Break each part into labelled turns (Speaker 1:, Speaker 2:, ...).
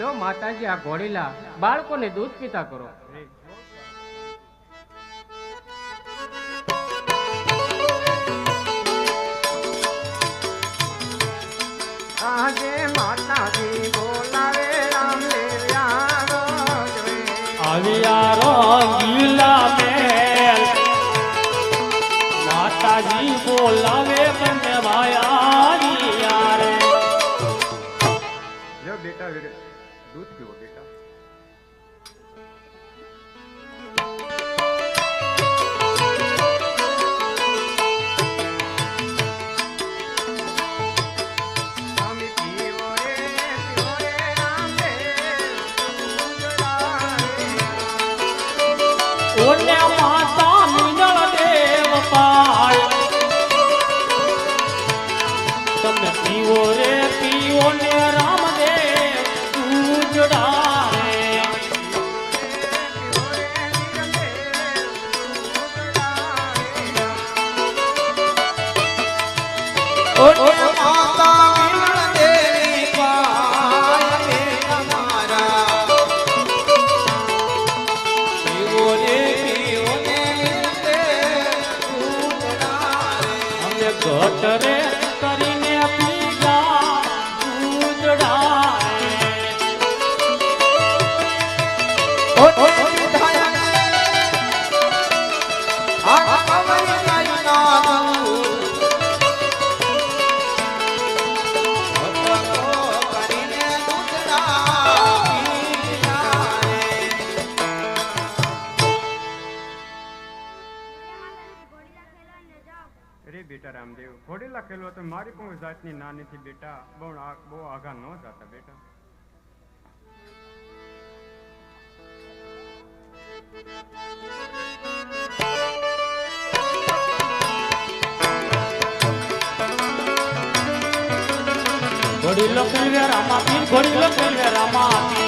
Speaker 1: લો માતાજી આ ઘોડીલા બાળકોને દૂધ પીતા કરો.
Speaker 2: આજે માતાજી
Speaker 3: あげ
Speaker 2: る。どっちを出た。સોટ રે લખેલું હતું મારી પણ જાતની ના નથી બેટા બહુ બહુ આઘા ન જાતા બેટા.
Speaker 3: ઘોડી લો કુલવેરામાં પીર, ઘોડી
Speaker 2: લો કુલવેરામાં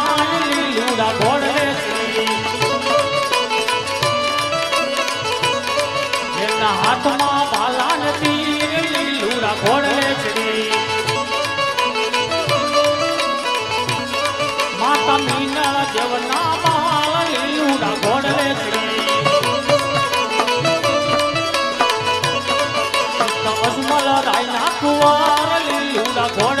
Speaker 2: போன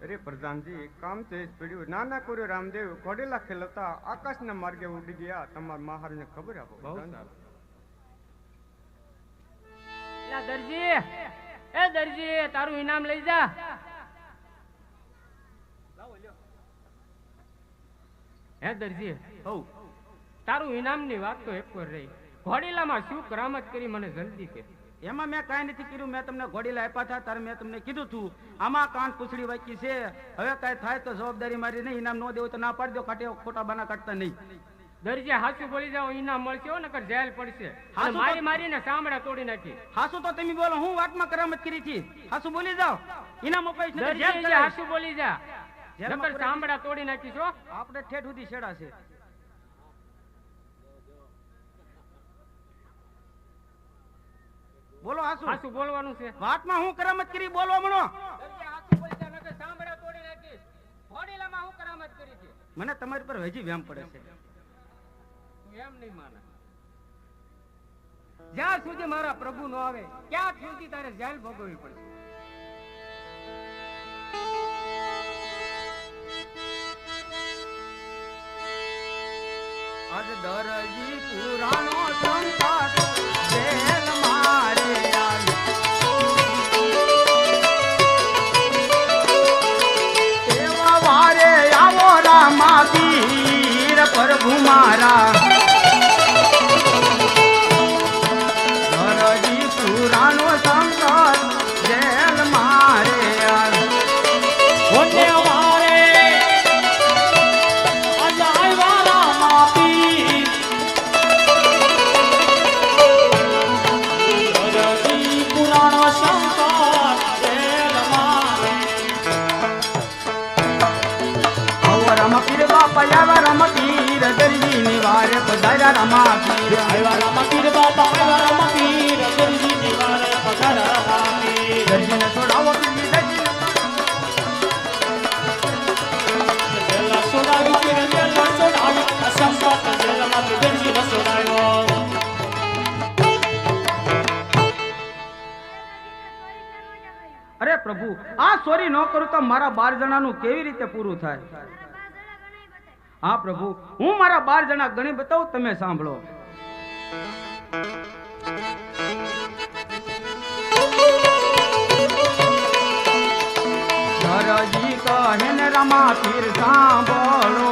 Speaker 3: પ્રધાનજી કામ તેજ પડ્યું. નાના કોર્યો રામદેવ ઘોડેલા ખેલતા આકાશના માર્ગે ઉડી ગયા. તમારા મહારાજને ખબર આપો
Speaker 2: બહુ સારું. દરજી એ દરજી તારું ઇનામ લઈ જા. હે દરજી હઉ. તારું ઇનામની વાત તો એક વાર રહી. ઘોડેલામાં શું કરામત કરી મને જલ્દી કે.
Speaker 4: એમાં મેં કાંઈ નથી કર્યું. મેં તમને ઘોડી લાપ્યા હતા ત્યારે મેં તમને કીધું હતું આમાં કાન પૂછડી વાંચી છે. હવે કાંઈ થાય તો જવાબદારી મારી નહીં. ઇનામ ન દેવું તો ના પાડી દો કાઢે ખોટા બાના કાઢતા નહીં.
Speaker 2: દરજી હાસુ બોલી જાઓ ઇનામ મળશે હો નકર જેલ પડશે. મારી મારીને ચામડા તોડી નાખી.
Speaker 4: હાસુ તો તમે બોલો હું વાતમાં કરામત કરી છી હાસુ બોલી જાઓ. ઇનામ તો જેલ
Speaker 2: દરજી બોલી જા. નકર સાંભળા તોડી નાખીશો
Speaker 4: આપણે ઠેઠ સુધી છેડા છે. બોલો આસુ
Speaker 2: આસુ બોલવાનું છે.
Speaker 4: વાતમાં હું કરામત કરી બોલવા
Speaker 2: છે?
Speaker 4: મને તમારી પર હજી વ્યામ પડે છે.
Speaker 2: એમ નહીં માને. જ્યાં સુધી મારા પ્રભુ નો આવે ત્યાં સુધી તારે જેલ ભોગવવી પડશે.
Speaker 4: અજ દરજી પુરાણો સંકટ અરે પ્રભુ આ ચોરી ન કરું તો મારા બાર જણાનું કેવી રીતે પૂરું થાય? હા, પ્રભુ, હું મારા બાર જણા ગણી બતાવું, તમે સાંભળો. ધરજી કહે રમા પીર સાંભળો.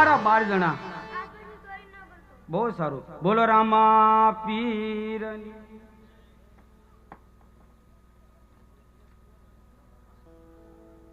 Speaker 4: આ મારા બાર જણા. બહુ સારું. બોલો રામા પીરની.